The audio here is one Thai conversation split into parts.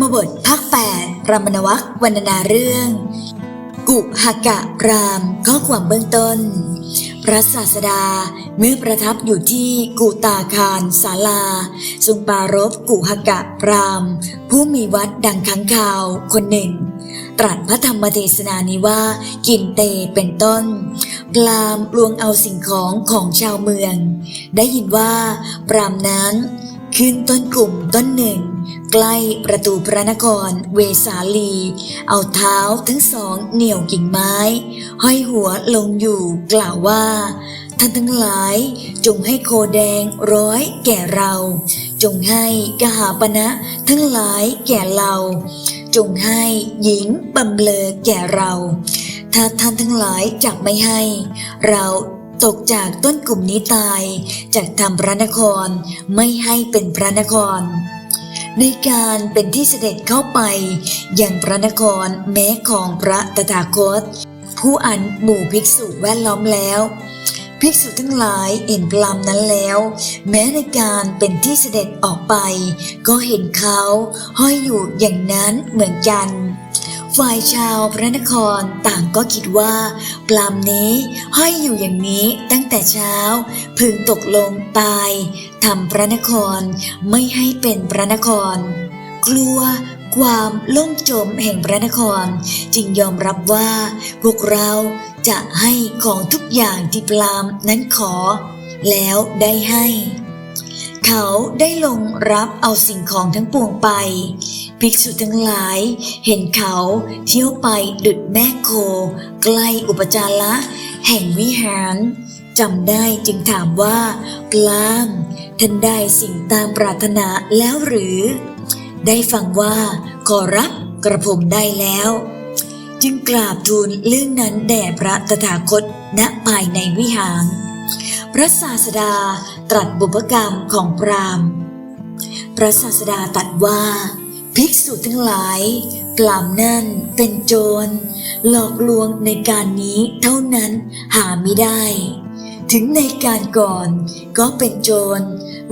มบทภาค8รามนวักวรรณนาเรื่อง กุหกะรามข้อความเบื้องต้น พระศาสดาเมื่อประทับอยู่ที่กุตาคารศาลา ทรงปรารบกุหกะราม ผู้มีวัดดังค้างคาวคนหนึ่ง ตรัสพระธรรมเทศนานี้ว่ากินเตเป็นต้นพรามลวงเอาสิ่งของของชาวเมือง ได้ยินว่าพรามนั้นขึ้นต้นกลุ่มต้นหนึ่ง ใกล้ประตูพระนครเวสาลี เอาเท้าทั้งสองเหนี่ยวกิ่งไม้ ห้อยหัวลงอยู่กล่าวว่าท่านทั้งหลายจงให้โคแดงร้อยแก่เรา จงให้กหาปณะทั้งหลายแก่เรา จงให้หญิงบำเลอแก่เรา ถ้าท่านทั้งหลายจักไม่ให้ เราตกจากต้นกลุ่มนี้ตายจากทำพระนครไม่ให้เป็นพระนคร ในการเป็นที่เสด็จเข้าไปยังพระนครแม้ของพระตถาคต ผู้อันหมู่ภิกษุแวดล้อมแล้วภิกษุทั้งหลายเห็นพรามนั้นแล้ว แม้ในการเป็นที่เสด็จออกไป ก็เห็นเขาห้อยอยู่อย่างนั้นเหมือนกัน ฝ่ายชาวพระนครต่างก็คิดว่า ปลามนี้ห้อยอยู่อย่างนี้ตั้งแต่เช้า พึงตกลงตายทำพระนครไม่ให้เป็นพระนคร กลัวความล่มจมแห่งพระนคร จึงยอมรับว่า พวกเราจะให้ของทุกอย่างที่พรามนั้นขอ แล้วได้ให้ เขาได้ลงรับเอาสิ่งของทั้งปวงไป ภิกษุทั้งหลายเห็นเขาเที่ยวไปดุดแม่โค ใกล้อุปจาระแห่งวิหารจำได้จึงถามว่าปลามท่านได้สิ่งตามปรารถนาแล้วหรือ ได้ฟังว่า ขอรับกระผมได้แล้ว จึงกราบทูลเรื่องนั้นแด่พระตถาคตณภายในวิหาร พระศาสดา ตรัสบุพกรรมของพราหมณ์ พระศาสดาตรัสว่า ภิกษุทั้งหลายกล่ามนั่นเป็นโจร หลอกลวงในการนี้เท่านั้นหาไม่ได้ ถึงในการก่อนก็เป็นโจร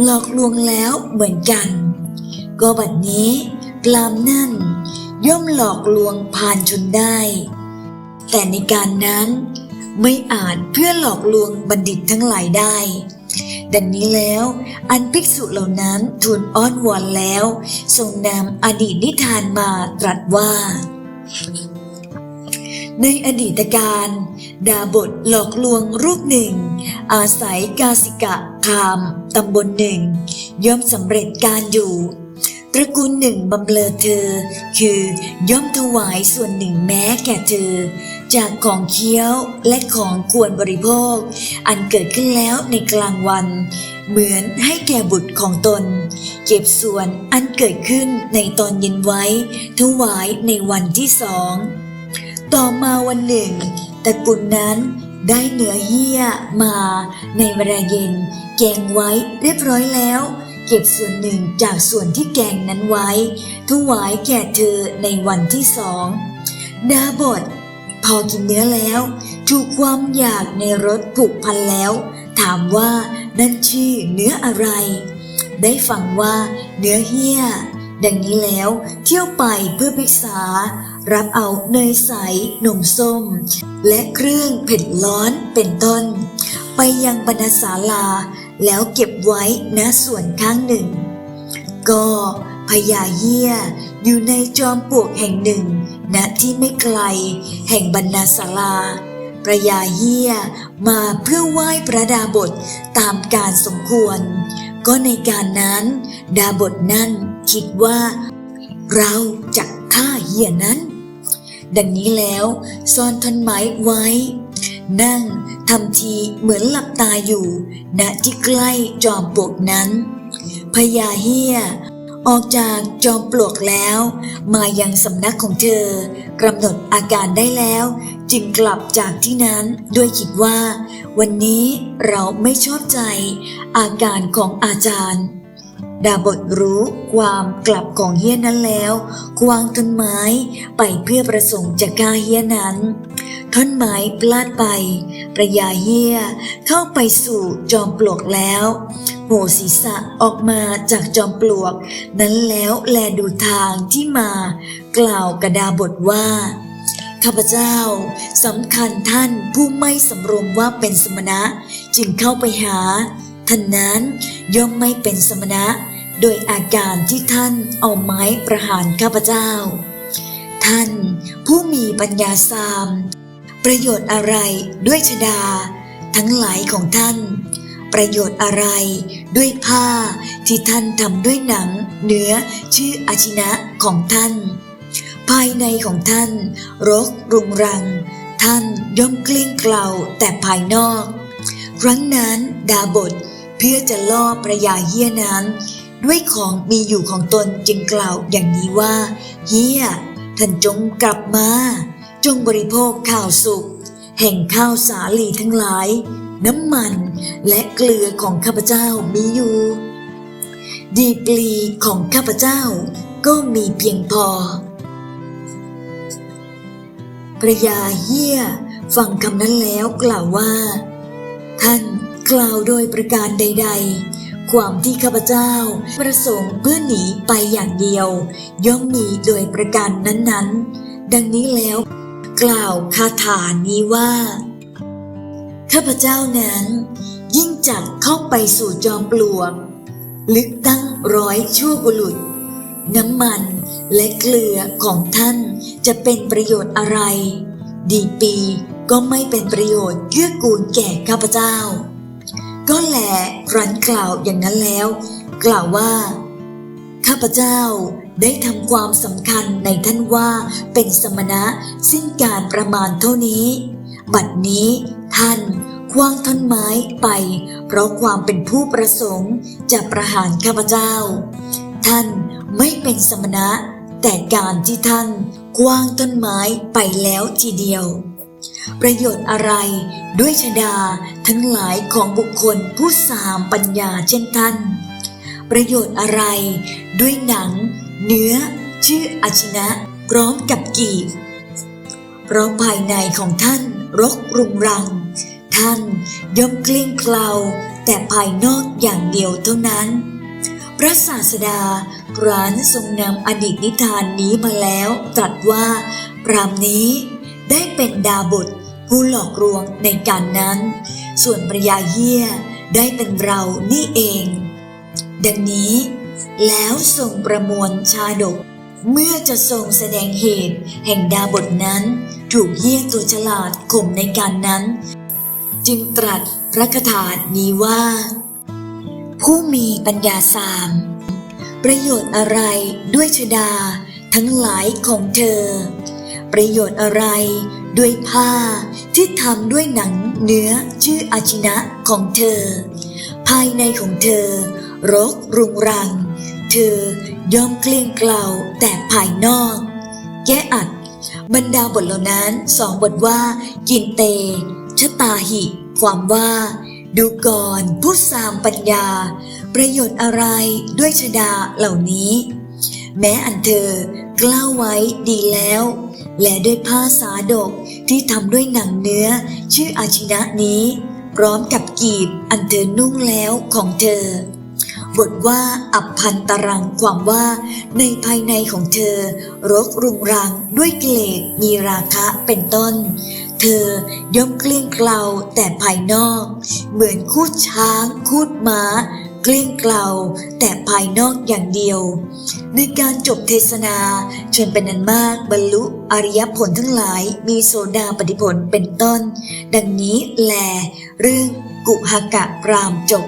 หลอกลวงแล้วเหมือนกัน ก็บัดนี้กลามนั่น ย่อมหลอกลวงพานชนได้ แต่ในการนั้นไม่อาจเพื่อหลอกลวงบัณฑิตทั้งหลายได้ ดังนี้แล้ว อันภิกษุเหล่านั้นทูลอ้อนวอนแล้วทรงนำอดีตนิทานมาตรัสว่า ในอดีตการ ดาบทหลอกลวงรูปหนึ่ง อาศัยกาสิกะคามตำบลหนึ่ง ย่อมสำเร็จการอยู่ตระกูลหนึ่งบำเรอเธอ คือย่อมถวายส่วนหนึ่งแม้แก่เธอ จากของเคี้ยวและของควรบริโภค อันเกิดขึ้นแล้วในกลางวัน เหมือนให้แก่บุตรของตน เก็บส่วนอันเกิดขึ้นในตอนเย็นไว้ ถวายในวันที่สอง ต่อมาวันหนึ่งตระกุลนั้นได้เนื้อเหี้ยมาในเวลาเย็น แกงไว้เรียบร้อยแล้ว เก็บส่วนหนึ่งจากส่วนที่แกงนั้นไว้ถวายแก่เธอในวันที่สองดาบท อกินเนื้อแล้ว ถูกความอยากในรสผูกพันแล้ว ถามว่านั่นชื่อเนื้ออะไร ได้ฟังว่าเนื้อเหี้ย ดังนี้แล้วเที่ยวไปเพื่อพิกษา รับเอาเนยใสนมส้ม และเครื่องเผ็ดร้อนเป็นต้น ไปยังบรรณศาลา แล้วเก็บไว้ณส่วนข้างหนึ่ง ก็พญาเหี้ยอยู่ในจอมปลวกแห่งหนึ่ง ณที่ไม่ไกล แห่งบรรณศาลาพระยาเหี้ยมาเพื่อไหว้พระดาบทตามการสมควร ก็ในการนั้น ดาบทนั่นคิดว่า เราจะฆ่าเหี้ยนั้น ดังนี้แล้วซ่อนท่อนไม้ไว้ นั่งทำทีเหมือนหลับตาอยู่ ณที่ใกล้จอมปลวกนั้นพญาเฮีย ออกจากจอมปลวกแล้ว มายังสำนักของเธอกำหนดอาการได้แล้ว จึงกลับจากที่นั้นด้วยคิดว่า วันนี้เราไม่ชอบใจ อาการของอาจารย์ ดาบทรู้ความกลับของเฮียนั้นแล้วควางต้นไม้ไปเพื่อประสงค์จะฆ่าเฮียนั้นท่อนไม้พลาดไป ประยาเฮียเข้าไปสู่จอมปลวกแล้ว โผล่ศีรษะออกมาจากจอมปลวก นั้นแล้วแลดูทางที่มา กล่าวกระดาบทว่าข้าพเจ้าสำคัญท่านผู้ไม่สำรวมว่าเป็นสมณะ จึงเข้าไปหา ท่านนั้นย่อมไม่เป็นสมณะ โดยอาการที่ท่านเอาไม้ประหารข้าพเจ้า ท่านผู้มีปัญญาสาม ประโยชน์อะไรด้วยชดา ทั้งหลายของท่าน ประโยชน์อะไร ด้วยผ้าที่ท่านทำด้วยหนัง เนื้อชื่ออาชินะของท่าน ภายในของท่าน รกรุงรัง ท่านย่อมเกลี้ยงเกลาแต่ภายนอก ครั้งนั้นดาบทเพื่อจะล่อประยาเฮียนั้น ด้วยของมีอยู่ของตนจึงกล่าวอย่างนี้ว่า เฮียท่านจงกลับมา จงบริโภคข้าวสุกแห่งข้าวสาลีทั้งหลาย น้ำมันและเกลือของข้าพเจ้ามีอยู่ ดีปลีของข้าพเจ้าก็มีเพียงพอพระยาเฮียฟังคำนั้นแล้วกล่าวว่า ท่านกล่าวโดยประการใด ๆ ความที่ข้าพเจ้าประสงค์เพื่อหนีไปอย่างเดียว ย่อมมีโดยประการนั้นๆ ดังนี้แล้ว กล่าวคาถานี้ว่า ข้าพเจ้านั้น ยิ่งจักเข้าไปสู่จอมปลวก ลึกตั้งร้อยชั่วบุรุษ น้ำมันและเกลือของท่านจะเป็นประโยชน์อะไร ดีปีก็ไม่เป็นประโยชน์เกื้อกูลแก่ข้าพเจ้า ก็แหลครั้นกล่าวอย่างนั้นแล้ว กล่าวว่า ข้าพเจ้าได้ทำความสำคัญในท่านว่าเป็นสมณะสิ้นการประมาณเท่านี้ บัดนี้ ท่านคว้างท่อนไม้ไป เพราะความเป็นผู้ประสงค์จะประหารข้าพเจ้า ท่านไม่เป็นสมณะ แต่การที่ท่านกว้างต้นไม้ไปแล้วทีเดียว ประโยชน์อะไรด้วยชดาทั้งหลายของบุคคลผู้สามปัญญาเช่นท่าน ประโยชน์อะไรด้วยหนัง เนื้อ ชื่ออาชินะพร้อมกับกีบเพราะภายในของท่าน รกรุงรัง ท่านย่อมกลี้งเกลาแต่ภายนอกอย่างเดียวเท่านั้น พระศาสดาครั้นทรงนำอดีตนิทานนี้มาแล้วตรัสว่า พรามนี้ได้เป็นดาบทผู้หลอกลวงในการนั้น ส่วนปรยาเยี่ยได้เป็นเรานี่เอง ดังนี้ แล้วทรงประมวลชาดก เมื่อจะทรงแสดงเหตุแห่งดาบทนั้น ถูกเยี่ยตัวฉลาดข่มในการนั้น จึงตรัสพระคาถานี้ว่า ผู้มีปัญญาสาม ประโยชน์อะไรด้วยชดาทั้งหลายของเธอ ประโยชน์อะไรด้วยผ้าที่ทำด้วยหนังเนื้อชื่ออาชินะของเธอ ภายในของเธอ รกรุงรัง เธอย่อมเกลี้ยงเกลาแต่ภายนอก แก้อัด บรรดาบทเหล่านั้นสองบทว่า กินเต ชะตาหิ ความว่า ดูก่อนผู้สามปัญญา ประโยชน์อะไรด้วยชดาเหล่านี้ แม้อันเธอกล้าวไว้ดีแล้ว และด้วยผ้าสาดกที่ทำด้วยหนังเนื้อ ชื่ออาชินะนี้ พร้อมกับกีบอันเธอนุ่งแล้วของเธอ บทว่าอับพันตรังความว่า ในภายในของเธอ รกรุงรังด้วยกิเลสมีราคะเป็นต้น เธอย่อมเกลี้ยงเกลาแต่ภายนอก เหมือนคูดช้างคูดม้าเกลี้ยงเกลาแต่ภายนอกอย่างเดียว ในการจบเทศนาชนเป็นนันมากบรรลุอริยผลทั้งหลายมีโสดาปฏิผลเป็นต้น ดังนี้แล เรื่องกุหกะปรามจบ